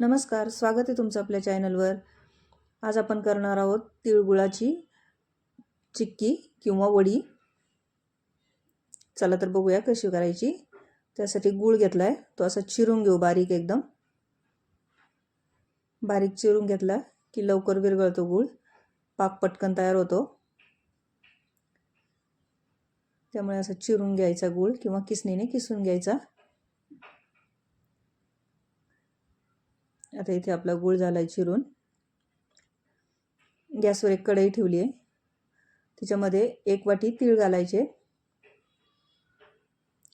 नमस्कार स्वागत आहे तुमचं आपल्या चॅनलवर. आज आपण करणार आहोत तिळगुळाची चिक्की किंवा वडी. चला तर बघूया कशी करायची. त्यासाठी गूळ घेतला आहे तो असा चिरून घेऊ बारीक एकदम. बारीक चिरून घेतला की लवकर विरघळतो गूळ. पाक पटकन तयार होतो. त्यामुळे असं चिरून घ्यायचा गूळ किंवा किसणीने किसून घ्यायचा. आता इथे आपला गूळ झाला आहे चिरून. गॅसवर एक कढई ठेवली आहे. त्याच्यामध्ये एक वाटी तीळ घालायचे.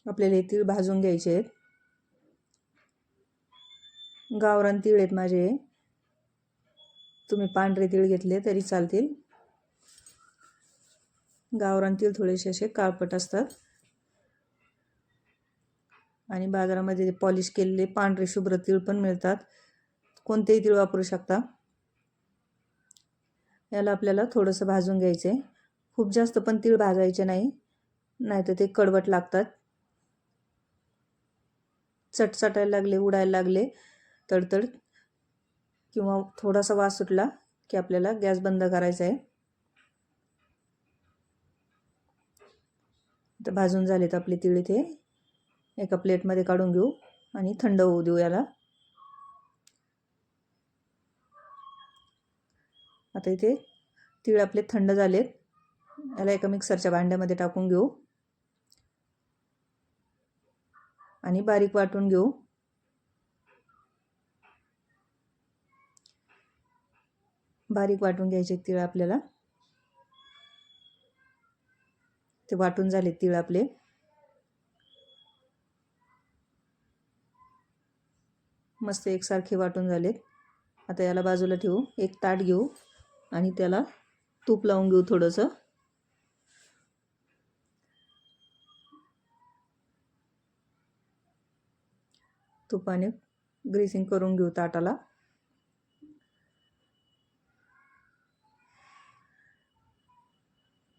आपल्याला हे तीळ भाजून घ्यायचे आहेत. गावरान तीळ आहेत माझे तुम्ही पांढरे तीळ घेतले तरी चालतील. गावरान तीळ थोडेसे असे काळपट असतात. आणि बाजारामध्ये पॉलिश केलेले पांढरे शुभ्र तीळ पण मिळतात. कोणतेही तीळ वापरू शकता. याला आपल्याला थोडंसं भाजून घ्यायचं आहे खूप जास्त पण तीळ भाजायचे नाही नाहीतर ते कडवट लागतात. चटचटायला लागले उडायला लागले तडतड किंवा थोडासा वास सुटला की आपल्याला गॅस बंद करायचा आहे. तर भाजून झालेत आपले तीळ इथे. एका प्लेटमध्ये काढून घेऊ आणि थंड होऊ देऊ याला. आता इथे तीळ आपले थंड झालेत. याला एका मिक्सरच्या भांड्यामध्ये टाकून घेऊ. आणि बारीक वाटून घेऊ. बारीक वाटून घ्यायचे तीळ आपल्याला. ते वाटून झाले तीळ आपले. मस्त एकसारखे वाटून झालेत. आता याला बाजूला ठेवू. एक ताट घेऊ. आणि त्याला तूप लावून घेऊ थोडंसं. तुपाने ग्रीसिंग करून घेऊ ताटाला.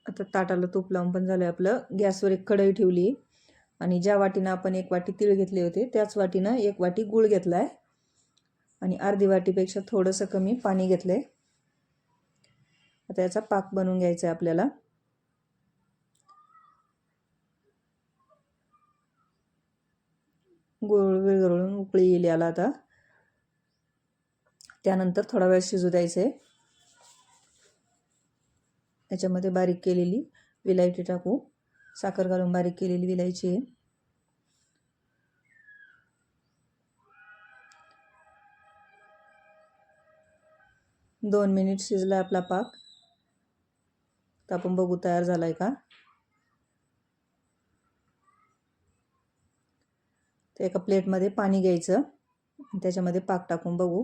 आता ताटाला तूप लावून पण झालं आपलं. गॅसवर एक कढई ठेवली. आणि ज्या वाटीनं आपण एक वाटी तीळ घेतले होते त्याच वाटीनं एक वाटी गूळ घेतला आहे आणि अर्धी वाटीपेक्षा थोडंसं कमी पाणी घेतलं आहे आता याचा पाक बनवून घ्यायचा आहे आपल्याला. गुळ विरघळून उकळी येईल याला आता. त्यानंतर थोडा वेळ शिजू द्यायचं आहे याच्यामध्ये बारीक केलेली विलायची टाकू. साखर घालून बारीक केलेली विलायची आहे. दोन मिनिट शिजला आपला पाक. तर आपण बघू तयार झाला आहे का? तर एका प्लेटमध्ये पाणी घ्यायचं त्याच्यामध्ये पाक टाकून बघू.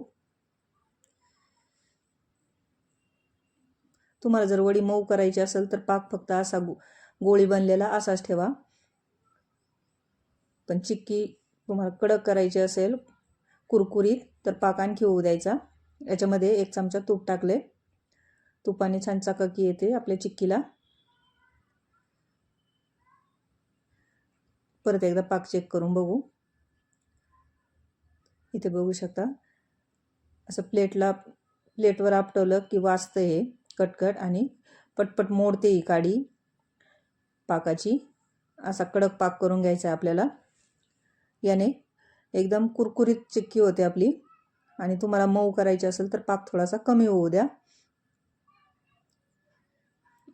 तुम्हाला जर वडी मऊ करायची असेल तर पाक फक्त असा गो गोळी बनलेला असाच ठेवा. पण चिक्की तुम्हाला कडक करायची असेल कुरकुरीत तर पाक आणखी होऊ द्यायचा. याच्यामध्ये एक चमचा तूप टाकले. तुपाने छान चकाकी येते आपल्या चिक्कीला. परत एकदा पाक चेक करून बघू. इथे बघू शकता. असं प्लेटला प्लेटवर आपटवलं की वाचतं हे कटकट आणि पटपट मोडते ही काडी पाकाची. असा कडक पाक करून घ्यायचा आहे आपल्याला. याने एकदम कुरकुरीत चिक्की होते आपली. आणि तुम्हाला मऊ करायची असेल तर पाक थोडासा कमी होऊ द्या.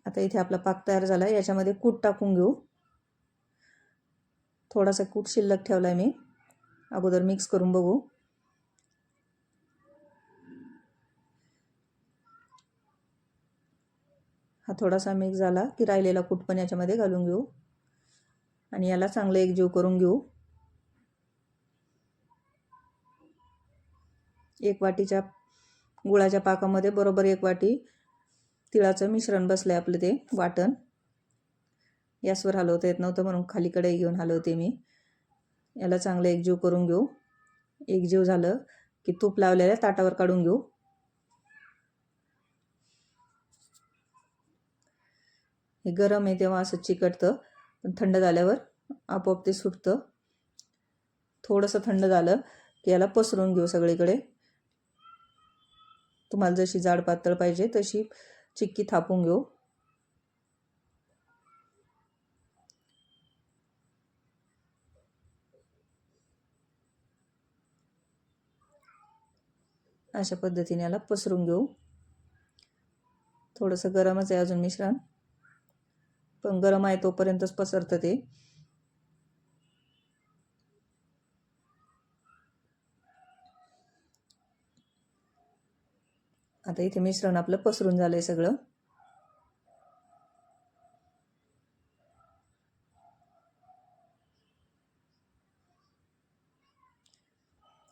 आता इथे आपला पाक तयार झाला आहे याच्यामध्ये कूट टाकून घेऊ. थोडासा कूट शिल्लक ठेवला आहे मी. अगोदर मिक्स करून बघू. हा थोडासा मिक्स झाला की राहिलेला कूट पण याच्यामध्ये घालून घेऊ. आणि याला चांगलं एकजीव करून घेऊ. एक वाटीच्या गुळाच्या पाकामध्ये बरोबर एक वाटी तिळाचं मिश्रण बसलं आहे आपलं ते वाटण. गॅसवर हलवता येत नव्हतं म्हणून खाली घेऊन हलवते मी. याला चांगलं एकजीव करून घेऊ. एकजीव झालं की तूप लावलेल्या ताटावर काढून घेऊ. हे गरम आहे तेव्हा असं चिकटतं पण थंड झाल्यावर आपोआप ते सुटतं. थोडंसं थंड झालं की याला पसरून घेऊ सगळीकडे. तुम्हाला जशी जाड पातळ पाहिजे तशी चिक्की थापून घेऊ. अशा पद्धतीने याला पसरून घेऊ. थोडंसं गरमच आहे अजून मिश्रण. पण गरम आहे तोपर्यंतच पसरतं ते. आता इथे मिश्रण आपलं पसरून झालं आहे सगळं.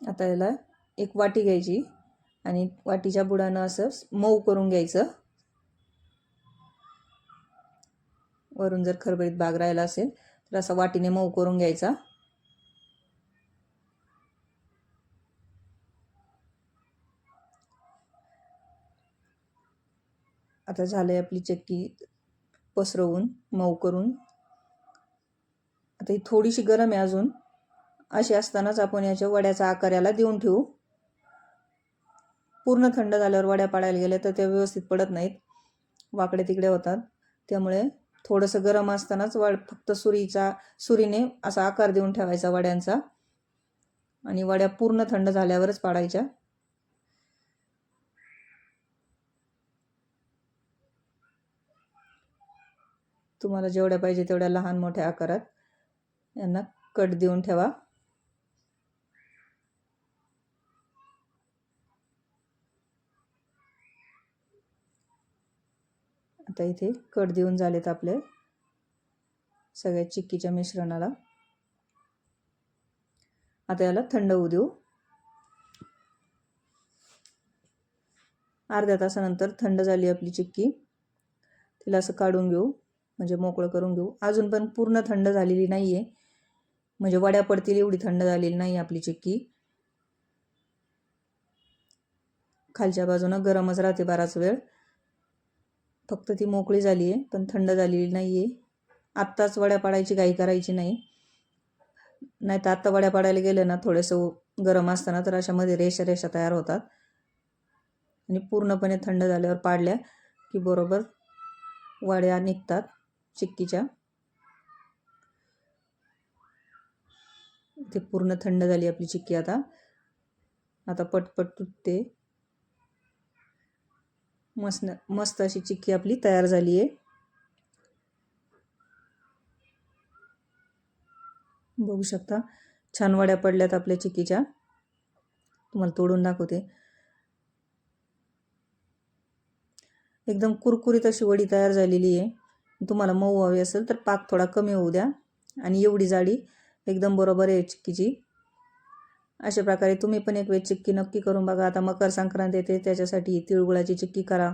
आता याला एक वाटी घ्यायची आणि वाटीच्या बुडानं असं मऊ करून घ्यायचं. वरून जर खरबरीत बाग राहिला असेल तर असा वाटीने मऊ करून घ्यायचा. आता झालं आहे आपली चक्की पसरवून मऊ करून. आता ही थोडीशी गरम आहे अजून. अशी असतानाच आपण याच्या वड्याचा आकार याला देऊन ठेवू. पूर्ण थंड झाल्यावर वड्या पाडायला गेल्या तर त्या व्यवस्थित पडत नाहीत. वाकडे तिकडे होतात. त्यामुळे थोडंसं गरम असतानाच वड फक्त सुरीचा सुरीने असा आकार देऊन ठेवायचा वड्यांचा. आणि वड्या पूर्ण थंड झाल्यावरच पाडायच्या. तुम्हाला जेवढ्या पाहिजे तेवढ्या लहान मोठ्या आकारात यांना कट देऊन ठेवा. आता इथे कट देऊन झालेत आपले सगळ्या चिक्कीच्या मिश्रणाला. आता याला थंड होऊ देऊ. अर्ध्या तासानंतर थंड झाली आपली चिक्की. तिला असं काढून घेऊ. म्हणजे मोकळं करून घेऊ. अजून पण पूर्ण थंड झालेली नाही आहे म्हणजे वड्या पडतील एवढी थंड झालेली नाही आपली चिक्की. खालच्या बाजूनं गरमच राहते बराच वेळ. फक्त ती मोकळी झाली आहे पण थंड झालेली नाही आहे आत्ताच वड्या पाडायची काही करायची नाही. नाही तर आत्ता वड्या पाडायला गेलं ना थोडंसं गरम असताना तर अशामध्ये रेषा रेषा तयार होतात. आणि पूर्णपणे थंड झाल्यावर पाडल्या की बरोबर वड्या निघतात. चिक्कीच्या. ते पूर्ण थंड झाली आपली चिक्की आता. आता पटपट तुटते. मस्त मस्त अशी चिक्की आपली तयार झाली आहे बघू शकता छान वड्या पडल्यात आपल्या चिक्कीच्या. तुम्हाला तोडून दाखवते. एकदम कुरकुरीत अशी वडी तयार झालेली आहे तुम्हाला मऊ हवी असेल तर पाक थोडा कमी होऊ द्या. आणि एवढी जाडी एकदम बरोबर आहे चिक्कीची. अशा प्रकारे तुम्ही पण एक वेळ चिक्की नक्की करून बघा. आता मकर संक्रांत येते त्याच्यासाठी तिळगुळाची चिक्की करा.